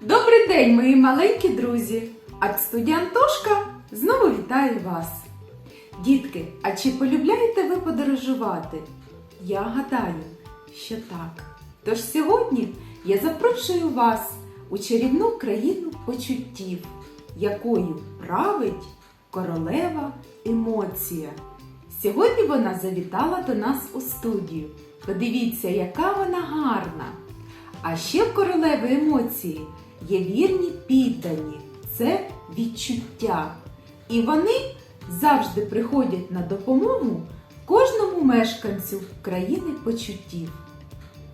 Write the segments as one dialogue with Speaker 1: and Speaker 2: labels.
Speaker 1: Добрий день, мої маленькі друзі! Артстудія Антошка знову вітаю вас. Дітки, а чи полюбляєте ви подорожувати? Я гадаю, що так. Тож сьогодні я запрошую вас у чарівну країну почуттів, якою править королева емоція. Сьогодні вона завітала до нас у студію. Подивіться, яка вона гарна! А ще в королеви емоції є вірні піддані, це відчуття. І вони завжди приходять на допомогу кожному мешканцю країни почуттів.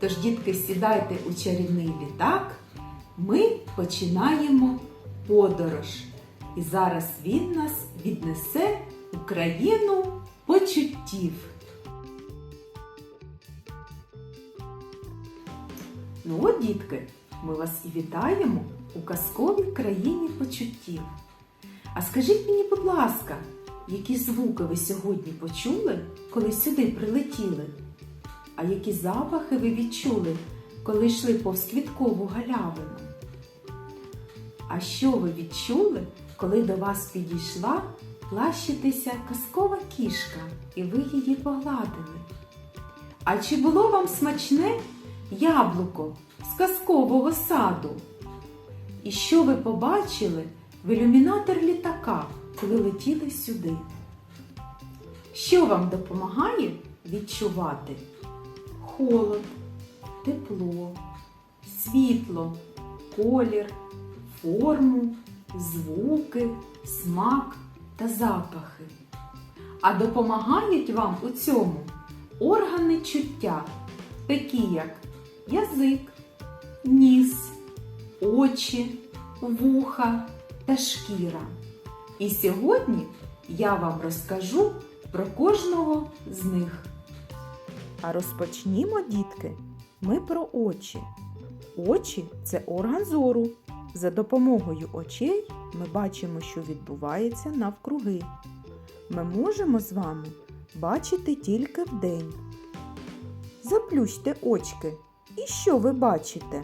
Speaker 1: Тож, дітки, сідайте у чарівний літак, ми починаємо подорож. І зараз він нас віднесе у країну почуттів. Ну от, дітки, ми вас і вітаємо у казковій країні почуттів. А скажіть мені, будь ласка, які звуки ви сьогодні почули, коли сюди прилетіли? А які запахи ви відчули, коли йшли повз квіткову галявину? А що ви відчули, коли до вас підійшла лащитися казкова кішка, і ви її погладили? А чи було вам смачне яблуко з казкового саду? І що ви побачили в ілюмінатор літака, коли летіли сюди? Що вам допомагає відчувати? Холод, тепло, світло, колір, форму, звуки, смак та запахи. А допомагають вам у цьому органи чуття, такі як язик, ніс, очі, вуха та шкіра. І сьогодні я вам розкажу про кожного з них.
Speaker 2: А розпочнімо, дітки, ми про очі. Очі це орган зору. За допомогою очей ми бачимо, що відбувається навкруги. Ми можемо з вами бачити тільки вдень. Заплющте очки. І що ви бачите?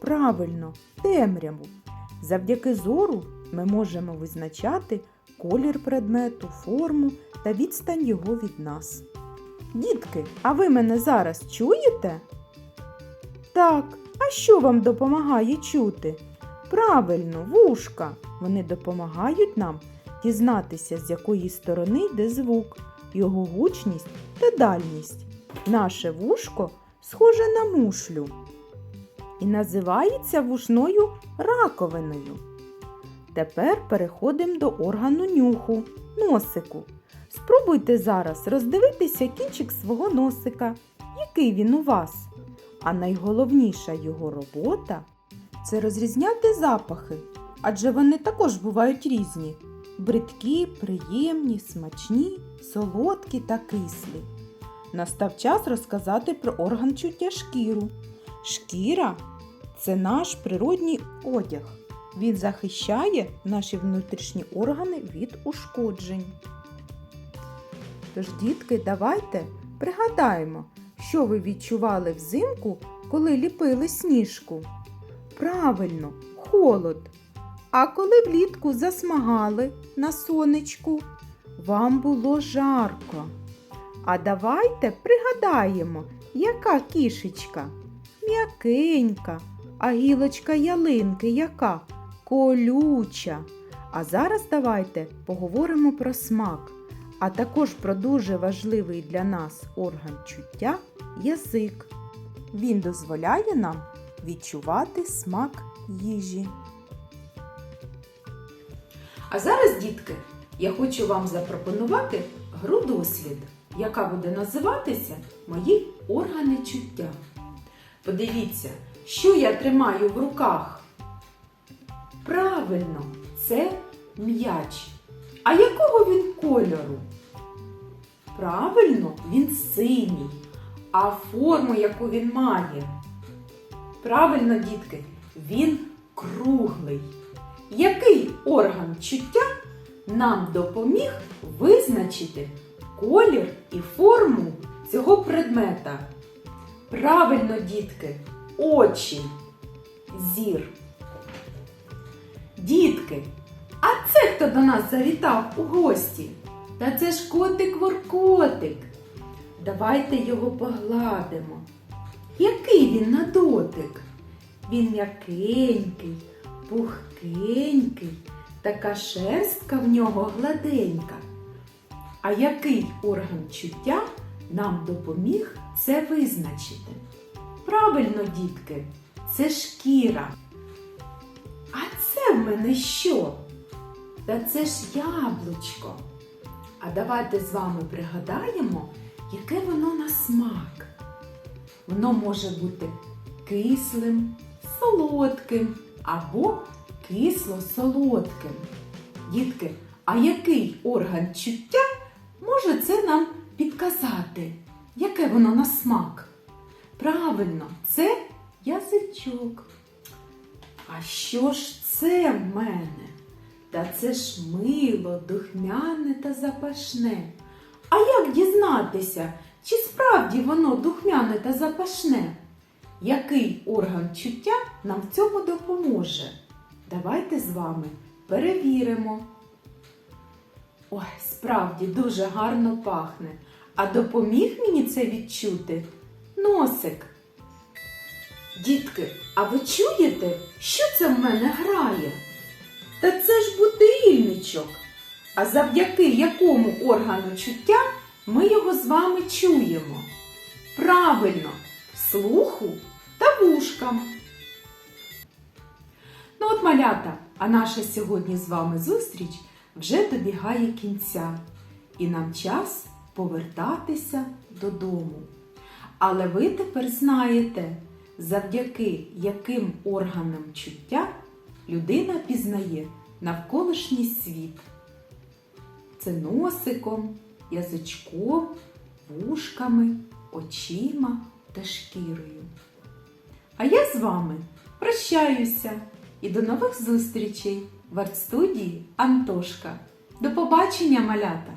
Speaker 2: Правильно, темряву. Завдяки зору ми можемо визначати колір предмету, форму та відстань його від нас. Дітки, а ви мене зараз чуєте? Так, а що вам допомагає чути? Правильно, вушка. Вони допомагають нам дізнатися, з якої сторони йде звук, його гучність та дальність. Наше вушко схоже на мушлю і називається вушною раковиною. Тепер переходимо до органу нюху, носику. Спробуйте зараз роздивитися кінчик свого носика, який він у вас. А найголовніша його робота це розрізняти запахи, адже вони також бувають різні: бридкі, приємні, смачні, солодкі та кислі. Настав час розказати про орган чуття шкіру. Шкіра це наш природній одяг. Він захищає наші внутрішні органи від ушкоджень. Тож, дітки, давайте пригадаємо, що ви відчували взимку, коли ліпили сніжку. Правильно, холод. А коли влітку засмагали на сонечку, вам було жарко. А давайте пригадаємо, яка кішечка м'якенька, а гілочка ялинки яка колюча. А зараз давайте поговоримо про смак, а також про дуже важливий для нас орган чуття язик. Він дозволяє нам відчувати смак їжі.
Speaker 1: А зараз, дітки, я хочу вам запропонувати гру дослід, яка буде називатися Мої органи чуття. Подивіться, що я тримаю в руках. Правильно, це м'яч. А якого він кольору? Правильно, він синій. А форму, яку він має? Правильно, дітки, він круглий. Який орган чуття нам допоміг визначити колір і форму цього предмета? Правильно, дітки, очі, зір. Дітки, а це хто до нас завітав у гості? Та це ж котик-воркотик. Давайте його погладимо. Який він на дотик? Він м'якенький, пухкенький, така шерстка в нього гладенька. А який орган чуття нам допоміг це визначити? Правильно, дітки, це шкіра. А це в мене що? Та це ж яблучко. А давайте з вами пригадаємо, яке воно на смак. Воно може бути кислим, солодким або кисло-солодким. Дітки, а який орган чуття може це нам підказати? Яке воно на смак? Правильно, це язичок. А що ж це в мене? Та це ж мило, духмяне та запашне. А як дізнатися, чи справді воно духмяне та запашне? Який орган чуття нам в цьому допоможе? Давайте з вами перевіримо. Ой, справді дуже гарно пахне. А допоміг мені це відчути носик. Дітки, а ви чуєте, що це в мене грає? Та це ж будильничок. А завдяки якому органу чуття ми його з вами чуємо? Правильно, слуху та вушкам. Ну от малята, а наша сьогодні з вами зустріч вже добігає кінця, і нам час повертатися додому. Але ви тепер знаєте, завдяки яким органам чуття людина пізнає навколишній світ. Це носиком, язичком, вушками, очима та шкірою. А я з вами прощаюся і до нових зустрічей в арт-студії Антошка. До побачення, малята!